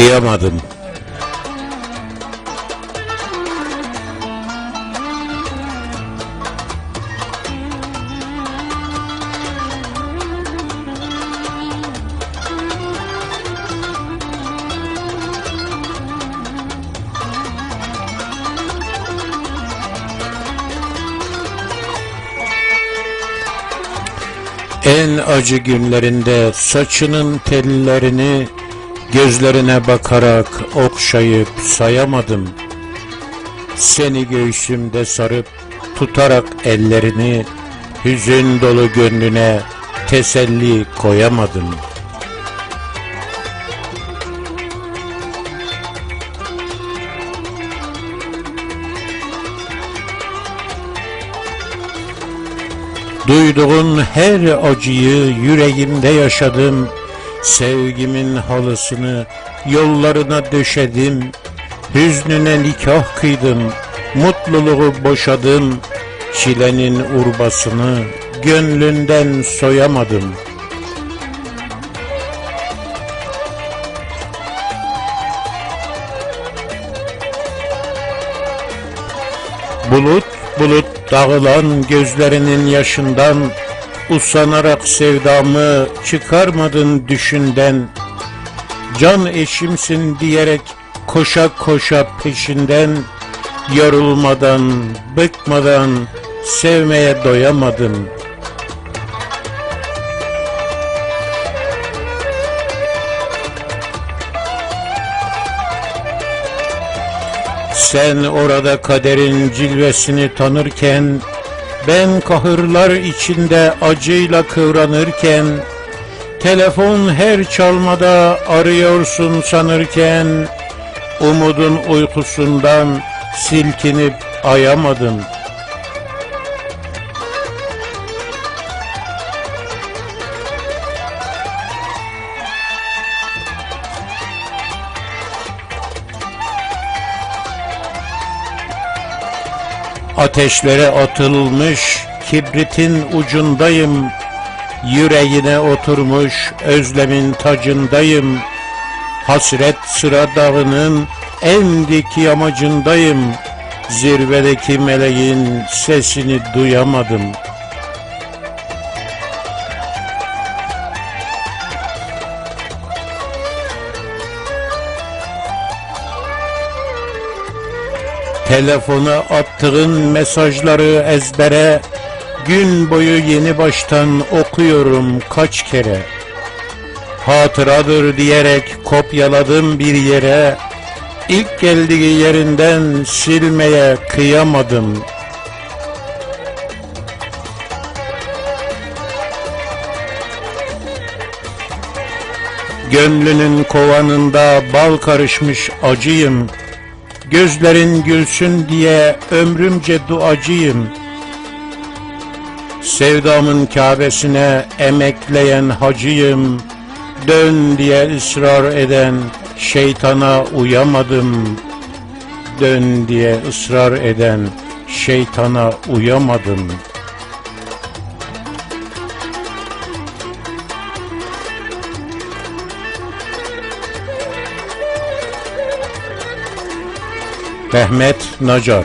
kıyamadım. En acı günlerinde saçının tellerini gözlerine bakarak okşayıp sayamadım. Seni göğsümde sarıp tutarak ellerini hüzün dolu gönlüne teselli koyamadım. Duyduğun her acıyı yüreğimde yaşadım. Sevgimin halısını yollarına döşedim. Hüznüne nikah kıydım. Mutluluğu boşadım. Çilenin urbasını gönlünden soyamadım. Bulut bulut dağılan gözlerinin yaşından Usanarak sevdamı çıkarmadın düşünden. Can eşimsin diyerek koşa koşa peşinden Yorulmadan, bıkmadan sevmeye doyamadım Sen orada kaderin cilvesini tanırken ben kahırlar içinde acıyla kıvranırken Telefon her çalmada arıyorsun sanırken Umudun uykusundan silkinip ayamadım Ateşlere atılmış kibritin ucundayım. Yüreğine oturmuş özlemin tacındayım. Hasret sıra dağının en dik yamacındayım. Zirvedeki meleğin sesini duyamadım Telefona attığın mesajları ezbere. Gün boyu yeni baştan okuyorum kaç kere. Hatıradır diyerek kopyaladım bir yere. İlk geldiği yerinden silmeye kıyamadım. Gönlünün kovanında bal karışmış acıyım Gözlerin gülsün diye ömrümce duacıyım. Sevdamın Kabe'sine emekleyen hacıyım. Dön diye ısrar eden şeytana uyamadım. Dön diye ısrar eden şeytana uyamadım Mehmet Nacar